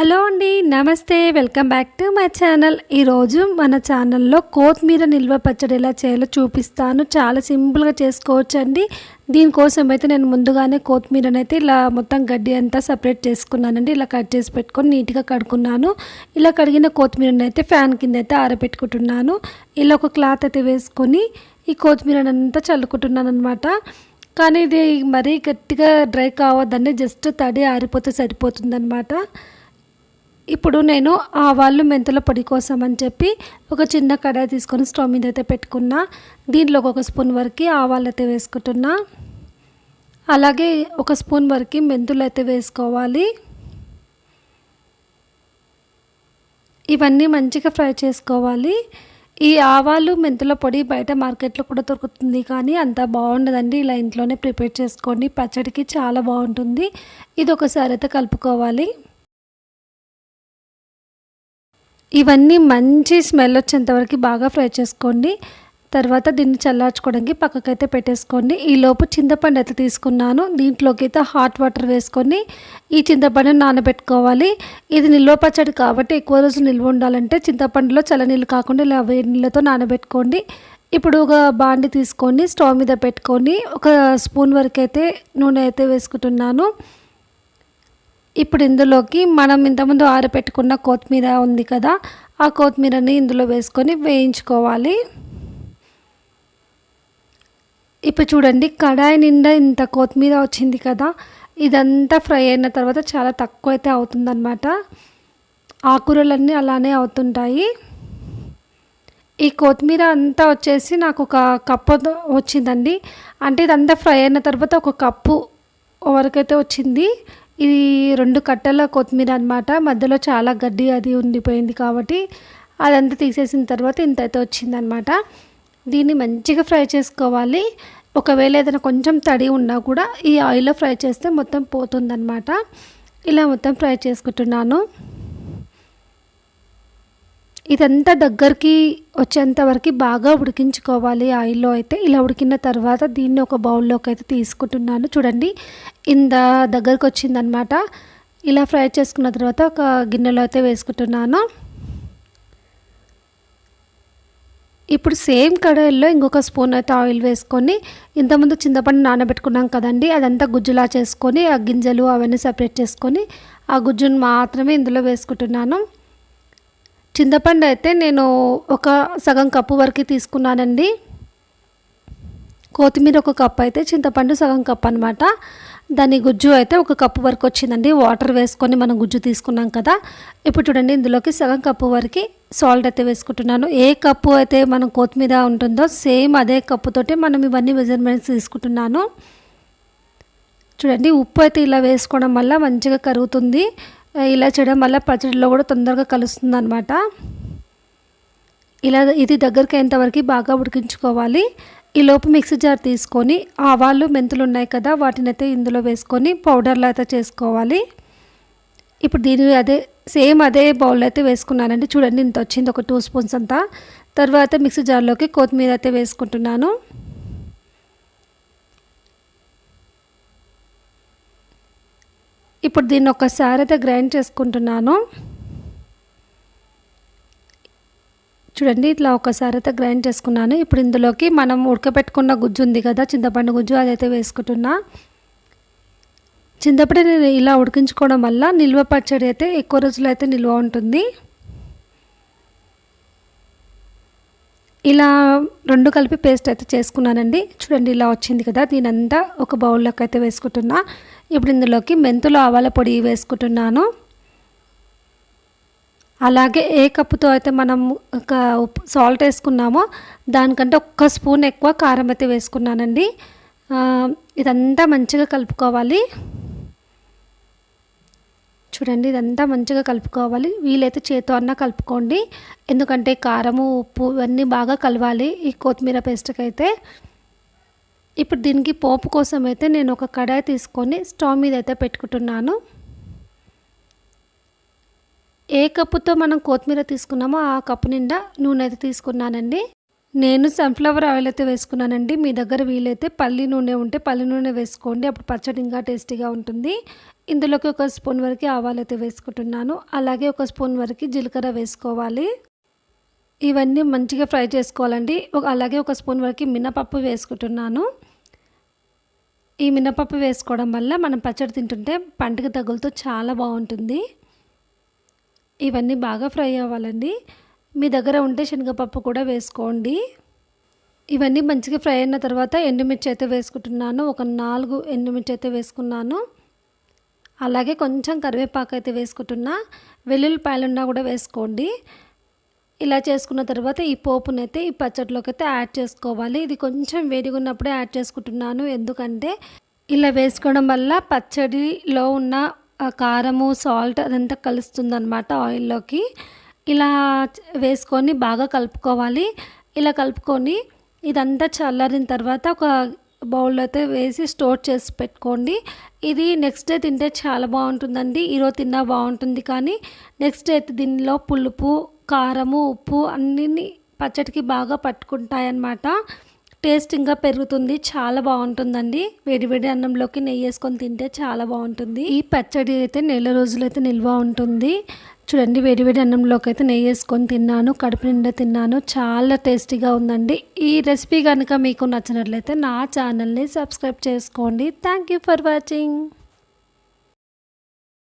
Hello అండి నమస్తే welcome back to my channel. ఈరోజు మన ఛానల్లో కొత్తిమీర నిల్వ పచ్చడి ఎలా చేయాలో చూపిస్తాను. చాలా సింపుల్గా చేసుకోవచ్చు అండి దీనికోసం అయితే నేను ముందుగానే కొత్తిమీరని అయితే ఇలా మొత్తం గడ్డి అంతా సపరేట్ చేసుకున్నానండి. ఇలా కట్ చేసి పెట్టుకొని నీట్గా కడుక్కున్నాను. ఇలా కడిగిన కొత్తిమీరని అయితే ఫ్యాన్ కింద అయితే ఆరబెట్టుకుంటున్నాను. ఇలా ఒక క్లాత్ అయితే వేసుకొని ఈ కొత్తిమీరని అంతా చల్లుకుంటున్నాను అనమాట కానీ ఇది మరీ గట్టిగా డ్రై కావద్దండి. జస్ట్ తడి ఆరిపోతే సరిపోతుందనమాట ఇప్పుడు నేను ఆవాళ్ళు మెంతుల పొడి కోసం అని చెప్పి ఒక చిన్న కడాయి తీసుకొని స్టవ్ మీద అయితే పెట్టుకున్నా. దీంట్లో ఒక స్పూన్ వరకు ఆవాలు అయితే వేసుకుంటున్నా. అలాగే ఒక స్పూన్ వరకు మెంతులు అయితే వేసుకోవాలి. ఇవన్నీ మంచిగా ఫ్రై చేసుకోవాలి. ఈ ఆవాలు మెంతుల పొడి బయట మార్కెట్లో కూడా దొరుకుతుంది కానీ అంత బాగుండదండి. ఇలా ఇంట్లోనే ప్రిపేర్ చేసుకోండి. పచ్చడికి చాలా బాగుంటుంది. ఇది ఒకసారి అయితే కలుపుకోవాలి. ఇవన్నీ మంచి స్మెల్ వచ్చేంత వరకు బాగా ఫ్రై చేసుకోండి. తర్వాత దీన్ని చల్లార్చుకోవడానికి పక్కకైతే పెట్టేసుకోండి. ఈలోపు చింతపండు అయితే తీసుకున్నాను. దీంట్లోకి అయితే హాట్ వాటర్ వేసుకొని ఈ చింతపండు నానబెట్టుకోవాలి. ఇది నిల్వ పచ్చడి కాబట్టి ఎక్కువ రోజులు నిల్వ ఉండాలంటే చింతపండులో చల్లనీళ్ళు కాకుండా ఇలా వేడి నీళ్ళతో నానబెట్టుకోండి. ఇప్పుడు ఒక బాండి తీసుకొని స్టవ్ మీద పెట్టుకొని ఒక స్పూన్ వరకు అయితే నూనె అయితే వేసుకుంటున్నాను. ఇప్పుడు ఇందులోకి మనం ఇంతకుముందు ఆరబెట్టుకున్న కొత్తిమీర ఉంది కదా ఆ కొత్తిమీరని ఇందులో వేసుకొని వేయించుకోవాలి. ఇప్పుడు చూడండి కడాయి నిండా ఇంత కొత్తిమీర వచ్చింది కదా ఇదంతా ఫ్రై అయిన తర్వాత చాలా తక్కువ అయితే అవుతుందన్నమాట. ఆకుకూరలన్నీ అలానే అవుతుంటాయి. ఈ కొత్తిమీర అంతా వచ్చేసి నాకు ఒక కప్పు వచ్చిందండి. అంటే ఇదంతా ఫ్రై అయిన తర్వాత ఒక కప్పు వరకైతే వచ్చింది. ఇది రెండు కట్టల కొత్తిమీర అనమాట మధ్యలో చాలా గడ్డి అది ఉండిపోయింది కాబట్టి అదంతా తీసేసిన తర్వాత ఇంత అయితే వచ్చిందనమాట దీన్ని మంచిగా ఫ్రై చేసుకోవాలి. ఒకవేళ ఏదైనా కొంచెం తడి ఉన్నా కూడా ఈ ఆయిల్లో ఫ్రై చేస్తే మొత్తం పోతుందన్నమాట. ఇలా మొత్తం ఫ్రై చేసుకుంటున్నాను. ఇదంతా దగ్గరికి వచ్చేంత వరకు బాగా ఉడికించుకోవాలి ఆయిల్లో అయితే. ఇలా ఉడికిన తర్వాత దీన్ని ఒక బౌల్లోకి అయితే తీసుకుంటున్నాను. చూడండి ఇంత దగ్గరకు వచ్చిందనమాట ఇలా ఫ్రై చేసుకున్న తర్వాత ఒక గిన్నెలో అయితే వేసుకుంటున్నాను. ఇప్పుడు సేమ్ కడాయిల్లో ఇంకొక స్పూన్ అయితే ఆయిల్ వేసుకొని ఇంతకుముందు చింతపండు నానబెట్టుకున్నాం కదండి అదంతా గుజ్జులా చేసుకొని ఆ గింజలు అవన్నీ సపరేట్ చేసుకొని ఆ గుజ్జును మాత్రమే ఇందులో వేసుకుంటున్నాను. చింతపండు అయితే నేను ఒక సగం కప్పు వరకు తీసుకున్నానండి. కొత్తిమీర ఒక కప్ అయితే చింతపండు సగం కప్ అనమాట దాని గుజ్జు అయితే ఒక కప్పు వరకు వచ్చిందండి. వాటర్ వేసుకొని మనం గుజ్జు తీసుకున్నాం కదా. ఇప్పుడు చూడండి ఇందులోకి సగం కప్పు వరకు సాల్ట్ అయితే వేసుకుంటున్నాను. ఏ కప్పు అయితే మనం కొత్తిమీర ఉంటుందో సేమ్ అదే కప్పుతోటి మనం ఇవన్నీ మెజర్మెంట్స్ తీసుకుంటున్నాను. చూడండి ఉప్పు అయితే ఇలా వేసుకోవడం వల్ల మంచిగా కరుగుతుంది. ఇలా చేయడం వల్ల పచ్చడిలో కూడా తొందరగా కలుస్తుంది అనమాట ఇలా ఇది దగ్గరికి అయ్యేంతవరకు బాగా ఉడికించుకోవాలి. ఈ లోపు మిక్సీ జార్ తీసుకొని ఆవాలు మెంతులు ఉన్నాయి కదా వాటిని అయితే ఇందులో వేసుకొని పౌడర్లు అయితే చేసుకోవాలి. ఇప్పుడు దీని అదే సేమ్ అదే బౌల్ అయితే వేసుకున్నానండి. చూడండి ఇంత వచ్చింది ఒక టూ స్పూన్స్ అంతా. తర్వాత మిక్సీ జార్లోకి కొత్తిమీర అయితే వేసుకుంటున్నాను. ఇప్పుడు దీన్ని ఒకసారి అయితే గ్రైండ్ చేసుకుంటున్నాను. చూడండి ఇట్లా ఒకసారి అయితే గ్రైండ్ చేసుకున్నాను. ఇప్పుడు ఇందులోకి మనం ఉడకపెట్టుకున్న గుజ్జు ఉంది కదా చింతపండు గుజ్జు అదైతే వేసుకుంటున్నా. చింతపండు నేను ఇలా ఉడికించుకోవడం వల్ల నిల్వ పచ్చడి అయితే ఎక్కువ రోజులు అయితే నిల్వ ఉంటుంది. ఇలా రెండు కలిపి పేస్ట్ అయితే చేసుకున్నానండి. చూడండి ఇలా వచ్చింది కదా దీనంతా ఒక బౌల్లోకి అయితే వేసుకుంటున్నా. ఇప్పుడు ఇందులోకి మెంతులు ఆవాల పొడి వేసుకుంటున్నాను. అలాగే ఏ కప్పుతో అయితే మనం ఒక సాల్ట్ వేసుకున్నామో దానికంటే ఒక్క స్పూన్ ఎక్కువ కారం అయితే వేసుకున్నానండి. ఇదంతా మంచిగా కలుపుకోవాలి. చూడండి ఇదంతా మంచిగా కలుపుకోవాలి. వీలైతే చేతో అన్న కలుపుకోండి. ఎందుకంటే కారము ఉప్పు ఇవన్నీ బాగా కలవాలి ఈ కొత్తిమీర పేస్ట్కి అయితే ఇప్పుడు దీనికి పోపు కోసం అయితే నేను ఒక కడాయి తీసుకొని స్టవ్ మీద అయితే పెట్టుకుంటున్నాను. ఏ కప్పుతో మనం కొత్తిమీర తీసుకున్నామో ఆ కప్పు నిండా నూనె అయితే తీసుకున్నానండి. నేను సన్ఫ్లవర్ ఆయిల్ అయితే వేసుకున్నానండి. మీ దగ్గర వీలైతే పల్లి నూనె ఉంటే పల్లి నూనె వేసుకోండి. అప్పుడు పచ్చడి ఇంకా టేస్టీగా ఉంటుంది. ఇందులోకి ఒక స్పూన్ వరకు ఆవాలు అయితే వేసుకుంటున్నాను. అలాగే ఒక స్పూన్ వరకు జీలకర్ర వేసుకోవాలి. ఇవన్నీ మంచిగా ఫ్రై చేసుకోవాలండి. అలాగే ఒక స్పూన్ వరకు మినపప్పు వేసుకుంటున్నాను. ఈ మినపప్పు వేసుకోవడం వల్ల మనం పచ్చడి తింటుంటే పంటకు తగులుతూ చాలా బాగుంటుంది. ఇవన్నీ బాగా ఫ్రై అవ్వాలండి. మీ దగ్గర ఉంటే శనగపప్పు కూడా వేసుకోండి. ఇవన్నీ మంచిగా ఫ్రై అయిన తర్వాత ఎండుమిర్చి అయితే వేసుకుంటున్నాను. ఒక నాలుగు ఎండుమిర్చి అయితే వేసుకున్నాను. అలాగే కొంచెం కరివేపాకు అయితే వేసుకుంటున్నా. వెల్లుల్లిపాయలు ఉన్నా కూడా వేసుకోండి. ఇలా చేసుకున్న తర్వాత ఈ పోపునైతే ఈ పచ్చడిలోకి అయితే యాడ్ చేసుకోవాలి. ఇది కొంచెం వేడిగా ఉన్నప్పుడే యాడ్ చేసుకుంటున్నాను. ఎందుకంటే ఇలా వేసుకోవడం వల్ల పచ్చడిలో ఉన్న కారము సాల్ట్ అదంతా కలుస్తుంది అనమాట ఆయిల్లోకి. ఇలా వేసుకొని బాగా కలుపుకోవాలి. ఇలా కలుపుకొని ఇదంతా చల్లారిన తర్వాత ఒక బౌల్లో అయితే వేసి స్టోర్ చేసి పెట్టుకోండి. ఇది నెక్స్ట్ డే తింటే చాలా బాగుంటుందండి. ఈరోజు తిన్నా బాగుంటుంది కానీ నెక్స్ట్ డే అయితే దీనిలో పులుపు కారము ఉప్పు అన్నీ పచ్చడికి బాగా పట్టుకుంటాయన్నమాట. టేస్ట్ ఇంకా పెరుగుతుంది చాలా బాగుంటుందండి. వేడివేడి అన్నంలోకి నెయ్యి వేసుకొని తింటే చాలా బాగుంటుంది. ఈ పచ్చడి అయితే నెల రోజులైతే నిల్వ ఉంటుంది. చూడండి వేడివేడి అన్నంలోకి అయితే నెయ్యి వేసుకొని తిన్నాను కడుపు నిండా తిన్నాను చాలా టేస్టీగా ఉందండి. ఈ రెసిపీ కనుక మీకు నచ్చినట్లయితే నా ఛానల్ని సబ్స్క్రైబ్ చేసుకోండి. Thank you for watching.